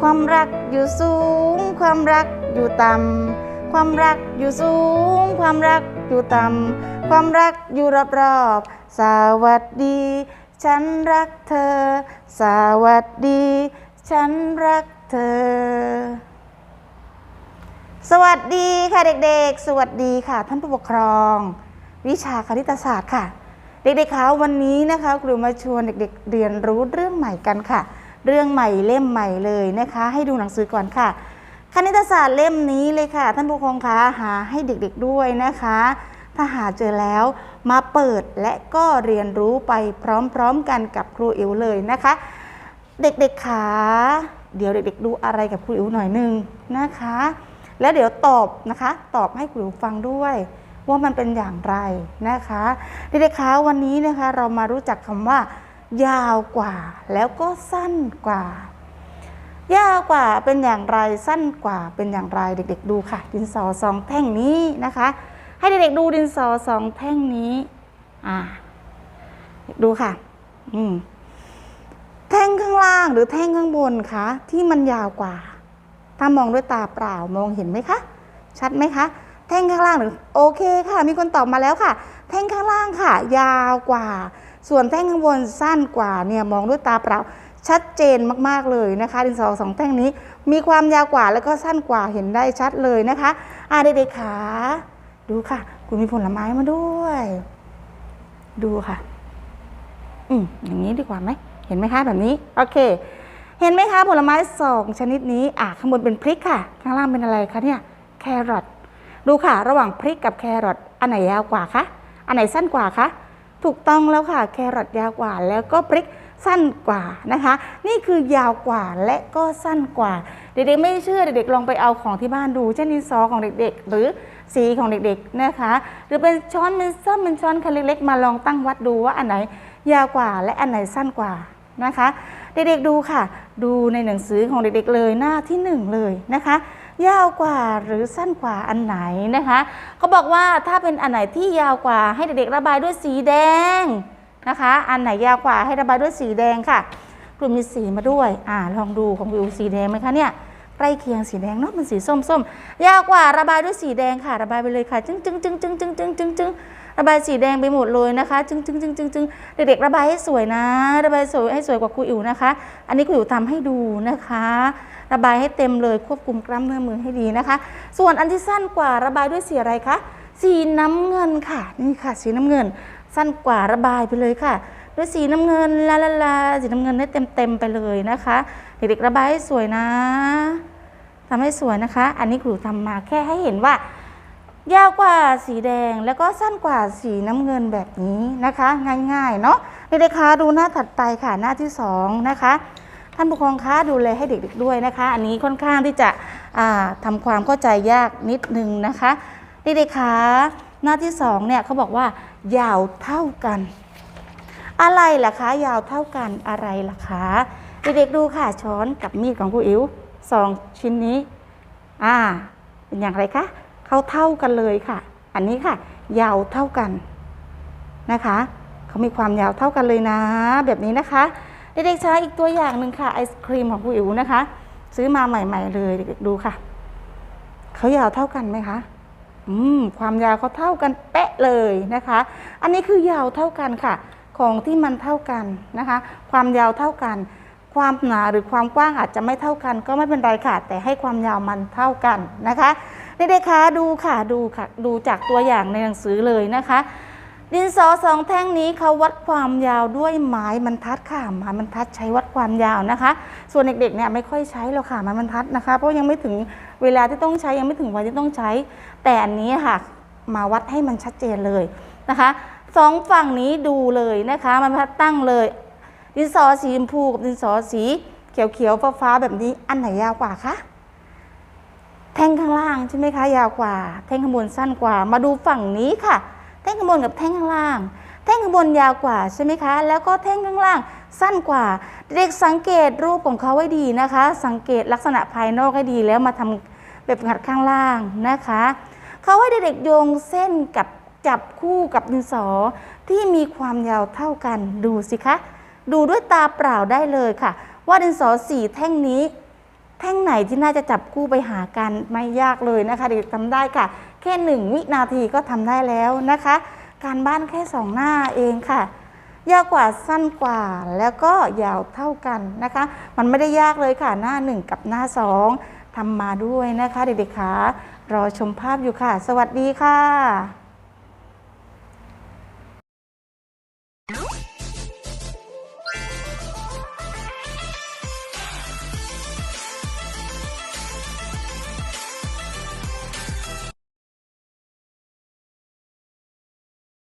ความรักอยู่สูง ความรักอยู่ต่ำความรักอยู่สูง ความรักอยู่ต่ำความรักอยู่รอบๆสวัสดี ฉันรักเธอ สวัสดี ฉันรักเธอ สวัสดีค่ะเด็กๆ สวัสดีค่ะ ท่านผู้ปกครอง วิชาคณิตศาสตร์ค่ะ เด็กๆคะวันนี้นะคะครูมาชวนเด็กๆ เรียนรู้เรื่องใหม่กันค่ะ เรื่องใหม่เล่มใหม่เลยนะคะ ให้ดูหนังสือก่อนค่ะ คณิตศาสตร์เล่มนี้เลยค่ะ ท่านผู้ปกครองคะหาให้เด็กๆด้วยนะคะ ถ้าหาเจอแล้วมาเปิดและก็เรียนรู้ไปพร้อมๆกันกับครูอิ๋วเลยนะคะ เด็กๆขาเดี๋ยวเด็ก ๆ ดูอะไรกับครูอิ๋วหน่อยหนึงนะคะ แล้วเดี๋ยวตอบนะคะ ตอบให้ครูอิ๋วฟังด้วยว่ามันเป็นอย่างไรนะคะ เด็กๆคะวันนี้นะคะเรามารู้จักคำว่า ยาวกว่า แล้วก็สั้นกว่า ยาวกว่าเป็นอย่างไรสั้นกว่าเป็นอย่างไรเด็กๆ ดูค่ะ ดินสอสองแท่งนี้นะคะ ให้เด็กๆดูดินสอสองแท่งนี้อ่าดูค่ะอืมแท่งข้างล่างหรือแท่งข้างบนคะที่มันยาวกว่า ถ้ามองด้วยตาเปล่ามองเห็นไหมคะ ชัดไหมคะ แท่งข้างล่างหรือโอเคค่ะ มีคนตอบมาแล้วค่ะ แท่งข้างล่างค่ะ ยาวกว่า ส่วนแท่งข้างบนสั้นกว่าเนี่ยมองด้วยตาเปล่าชัดเจนมากๆเลยนะคะดินสอสองแท่งนี้ มีความยาวกว่าแล้วก็สั้นกว่าเห็นได้ชัดเลยนะคะอาเด็กๆขาดูค่ะ คุณมีผลไม้มาด้วย ดูค่ะ อืมอย่างนี้ดีกว่าไหมเห็นไหมคะแบบนี้โอเค เห็นไหมคะผลไม้สองชนิดนี้อะข้างบนเป็นพริกค่ะ ข้างล่างเป็นอะไรคะเนี่ยแครอทดูค่ะ ระหว่างพริกกับแครอทอันไหนยาวกว่าคะอันไหนสั้นกว่าคะ ถูกต้องแล้วค่ะแครอทยาวกว่าแล้วก็พริกสั้นกว่านะคะ นี่คือยาวกว่าและก็สั้นกว่า เด็กๆไม่เชื่อเด็กๆลองไปเอาของที่บ้านดู เช่นดินสอของเด็กๆ หรือสีของเด็กๆนะคะ หรือเป็นช้อนเป็นส้อมเป็นช้อนคันเล็กๆ มาลองตั้งวัดดูว่าอันไหนยาวกว่าและอันไหนสั้นกว่านะคะ เด็กๆดูค่ะ ดูในหนังสือของเด็กๆเลยหน้าที่หนึ่งเลยนะคะ ยาวกว่าหรือสั้นกว่าอันไหนนะคะเขาบอกว่าถ้าเป็นอันไหนที่ยาวกว่าให้เด็กๆระบายด้วยสีแดงนะคะ อันไหนยาวกว่าให้ระบายด้วยสีแดงค่ะ กลุ่มมีสีมาด้วยอ่าลองดูของวิวสีแดงไหมคะเนี่ยใกล้เคียงสีแดงเนาะมันสีส้มส้มๆยาวกว่าระบายด้วยสีแดงค่ะ ระบายไปเลยค่ะ จึงจึงจึ้งจึ้งจึ้งจึ้งจึ้งจึ้ง ระบายสีแดงไปหมดเลยนะคะ จึ้งจึ้งจึ้งจึ้งจึ้งเด็กๆระบายให้สวยนะ ระบายสวยให้สวยกว่าครูอิ๋วนะคะ อันนี้ครูอิ๋วทำให้ดูนะคะ ระบายให้เต็มเลยควบคุมกล้ามเนื้อมือให้ดีนะคะ ส่วนอันที่สั้นกว่าระบายด้วยสีอะไรคะสีน้ำเงินค่ะ นี่ค่ะ สีน้ำเงิน สั้นกว่าระบายไปเลยค่ะด้วยสีน้ำเงินลาลาลาสีน้ำเงินได้เต็มเต็มๆไปเลยนะคะ เด็กๆระบายให้สวยนะทำให้สวยนะคะ อันนี้ครูทำมาแค่ให้เห็นว่า ยาวกว่าสีแดงแล้วก็สั้นกว่าสีน้ำเงินแบบนี้นะคะ ง่ายๆเนาะเด็กๆคะดูหน้าถัดไปค่ะหน้าที่สองนะคะท่านผู้ปกครองคะดูแลให้เด็กๆด้วยนะคะ อันนี้ค่อนข้างที่จะอ่าทำความเข้าใจยากนิดนึงนะคะเด็กๆคะหน้าที่สองเนี่ยเขาบอกว่ายาวเท่ากัน อะไรล่ะคะ ยาวเท่ากันอะไรล่ะคะเด็กๆดูค่ะช้อนกับมีดของครูอิ๋วสองชิ้นนี้อ่าเป็นอย่างไรคะ เขาเท่ากันเลยค่ะ อันนี้ค่ะ ยาวเท่ากันนะคะเขามีความยาวเท่ากันเลยนะ แบบนี้นะคะ เด็กๆใช้อีกตัวอย่างหนึ่งค่ะไอศครีมของครูอิ๋วนะคะ ซื้อมาใหม่ ๆ เลยเด็กๆดูค่ะเขายาวเท่ากันไหมคะอืมความยาวเขาเท่ากันเป๊ะเลยนะคะ อันนี้คือยาวเท่ากันค่ะ ของที่มันเท่ากันนะคะ ความยาวเท่ากัน ความหนาหรือความกว้างอาจจะไม่เท่ากัน ก็ไม่เป็นไรค่ะ แต่ให้ความยาวมันเท่ากันนะคะ เด็กๆคะดูค่ะดูค่ะ ดูจากตัวอย่างในหนังสือเลยนะคะ ดินสอสองแท่งนี้เขาวัดความยาวด้วยไม้บรรทัดค่ะไม้บรรทัดใช้วัดความยาวนะคะ ส่วนเด็กๆเนี่ยไม่ค่อยใช้หรอกค่ะไม้บรรทัดนะคะ เพราะยังไม่ถึงเวลาที่ต้องใช้ยังไม่ถึงวัยที่ต้องใช้ แต่อันนี้ค่ะ มาวัดให้มันชัดเจนเลยนะคะสองฝั่งนี้ดูเลยนะคะไม้บรรทัดตั้งเลย ดินสอสีชมพูกับดินสอสีเขียวๆฟ้าๆแบบนี้อันไหนยาวกว่าคะ แท่งข้างล่างใช่ไหมคะยาวกว่า แท่งข้างบนสั้นกว่า มาดูฝั่งนี้ค่ะ แท่งข้างบนกับแท่งข้างล่าง แท่งข้างบนยาวกว่าใช่ไหมคะ แล้วก็แท่งข้างล่างสั้นกว่า เด็กสังเกตรูปของเขาไว้ดีนะคะ สังเกตลักษณะภายนอกให้ดีแล้วมาทำแบบขัดข้างล่างนะคะเขาให้เด็กโยงเส้นกับจับคู่กับดินสอที่มีความยาวเท่ากันดูสิคะ ดูด้วยตาเปล่าได้เลยค่ะ ว่าดินสอสีแท่งนี้ แท่งไหนที่น่าจะจับคู่ไปหากันไม่ยากเลยนะคะเด็กๆทำได้ค่ะ แค่หนึ่งวินาทีก็ทำได้แล้วนะคะ การบ้านแค่สองหน้าเองค่ะยาวกว่าสั้นกว่าแล้วก็ยาวเท่ากันนะคะ มันไม่ได้ยากเลยค่ะหน้าหนึ่งกับหน้าสองทำมาด้วยนะคะ เด็กๆคะรอชมภาพอยู่ค่ะ สวัสดีค่ะ